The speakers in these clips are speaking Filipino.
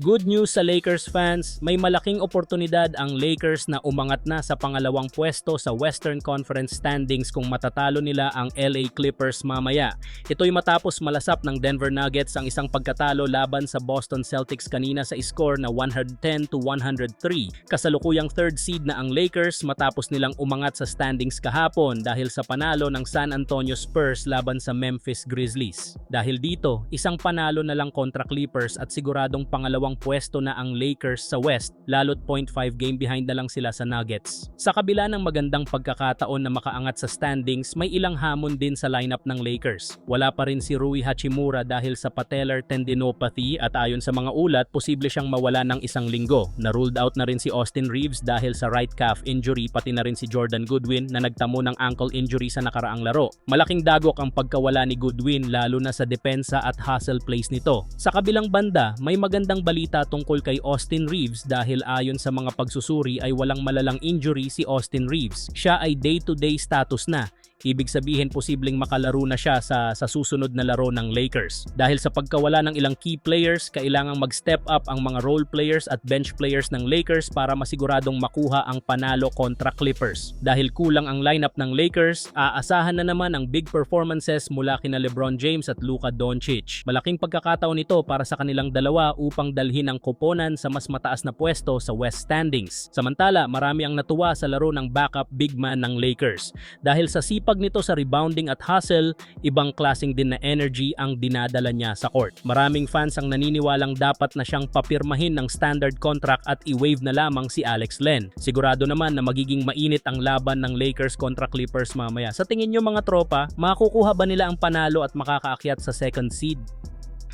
Good news sa Lakers fans, may malaking oportunidad ang Lakers na umangat na sa pangalawang pwesto sa Western Conference standings kung matatalo nila ang LA Clippers mamaya. Ito'y matapos malasap ng Denver Nuggets ang isang pagkatalo laban sa Boston Celtics kanina sa score na 110 to 103. Kasalukuyang third seed na ang Lakers matapos nilang umangat sa standings kahapon dahil sa panalo ng San Antonio Spurs laban sa Memphis Grizzlies. Dahil dito, isang panalo na lang kontra Clippers at siguradong pangalawang pwesto na ang Lakers sa West lalo't 0.5 game behind na lang sila sa Nuggets. Sa kabila ng magandang pagkakataon na makaangat sa standings, may ilang hamon din sa lineup ng Lakers. Wala pa rin si Rui Hachimura dahil sa patellar tendinopathy at ayon sa mga ulat, posible siyang mawala ng isang linggo. Na-ruled out na rin si Austin Reeves dahil sa right calf injury pati na rin si Jordan Goodwin na nagtamo ng ankle injury sa nakaraang laro. Malaking dagok ang pagkawala ni Goodwin lalo na sa depensa at hustle plays nito. Sa kabilang banda, may magandang balita tungkol kay Austin Reeves dahil ayon sa mga pagsusuri ay walang malalang injury si Austin Reeves. Siya ay day-to-day status na. Ibig sabihin posibleng makalaro na siya sa, sa susunod na laro ng Lakers. Dahil sa pagkawala ng ilang key players, kailangang mag-step up ang mga role players at bench players ng Lakers para masiguradong makuha ang panalo kontra Clippers. Dahil kulang ang lineup ng Lakers, aasahan na naman ang big performances mula kina LeBron James at Luka Doncic. Malaking pagkakataon ito para sa kanilang dalawa upang dalhin ang koponan sa mas mataas na pwesto sa West standings. Samantala, marami ang natuwa sa laro ng backup big man ng Lakers. Dahil sa sipag nito sa rebounding at hustle, ibang klasing din na energy ang dinadala niya sa court. Maraming fans ang naniniwalang dapat na siyang papirmahin ng standard contract at i-waive na lamang si Alex Len. Sigurado naman na magiging mainit ang laban ng Lakers kontra Clippers mamaya. Sa tingin niyo mga tropa, makakukuha ba nila ang panalo at makakaakyat sa second seed?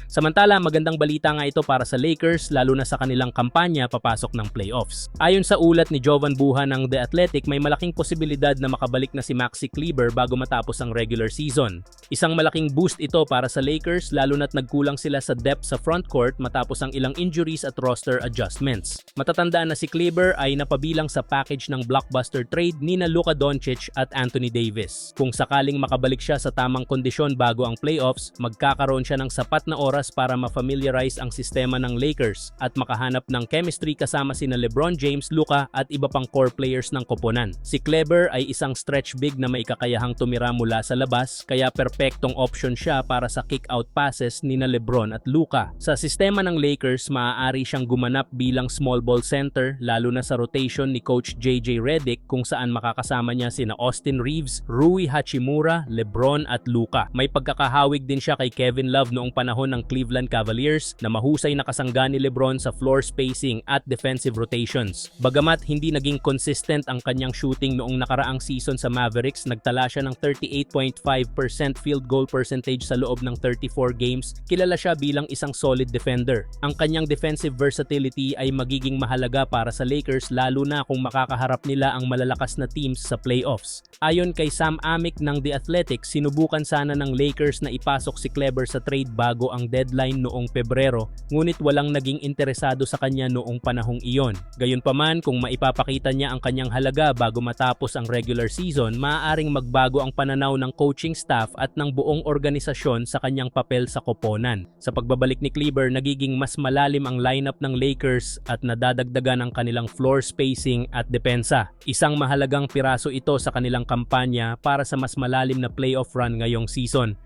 Samantala, magandang balita nga ito para sa Lakers lalo na sa kanilang kampanya papasok ng playoffs. Ayon sa ulat ni Jovan Buha ng The Athletic, may malaking posibilidad na makabalik na si Maxi Kleber bago matapos ang regular season. Isang malaking boost ito para sa Lakers lalo na't nagkulang sila sa depth sa frontcourt matapos ang ilang injuries at roster adjustments. Matatandaan na si Kleber ay napabilang sa package ng blockbuster trade ni na Luka Doncic at Anthony Davis. Kung sakaling makabalik siya sa tamang kondisyon bago ang playoffs, magkakaroon siya ng sapat na oras para ma-familiarize ang sistema ng Lakers at makahanap ng chemistry kasama sina LeBron James, Luka at iba pang core players ng koponan. Si Kleber ay isang stretch big na may kakayahang tumira mula sa labas kaya perpektong option siya para sa kick-out passes ni na LeBron at Luka. Sa sistema ng Lakers, maaari siyang gumanap bilang small ball center lalo na sa rotation ni Coach JJ Redick kung saan makakasama niya sina Austin Reeves, Rui Hachimura, LeBron at Luka. May pagkakahawig din siya kay Kevin Love noong panahon ng Cleveland Cavaliers na mahusay na kasangga ni LeBron sa floor spacing at defensive rotations. Bagamat hindi naging consistent ang kanyang shooting noong nakaraang season sa Mavericks, nagtala siya ng 38.5% field goal percentage sa loob ng 34 games, kilala siya bilang isang solid defender. Ang kanyang defensive versatility ay magiging mahalaga para sa Lakers lalo na kung makakaharap nila ang malalakas na teams sa playoffs. Ayon kay Sam Amick ng The Athletic, sinubukan sana ng Lakers na ipasok si Kleber sa trade bago ang deadline noong Pebrero, ngunit walang naging interesado sa kanya noong panahong iyon. Gayunpaman, kung maipapakita niya ang kanyang halaga bago matapos ang regular season, maaaring magbago ang pananaw ng coaching staff at ng buong organisasyon sa kanyang papel sa koponan. Sa pagbabalik ni Kleber, nagiging mas malalim ang lineup ng Lakers at nadadagdagan ang kanilang floor spacing at depensa. Isang mahalagang piraso ito sa kanilang kampanya para sa mas malalim na playoff run ngayong season.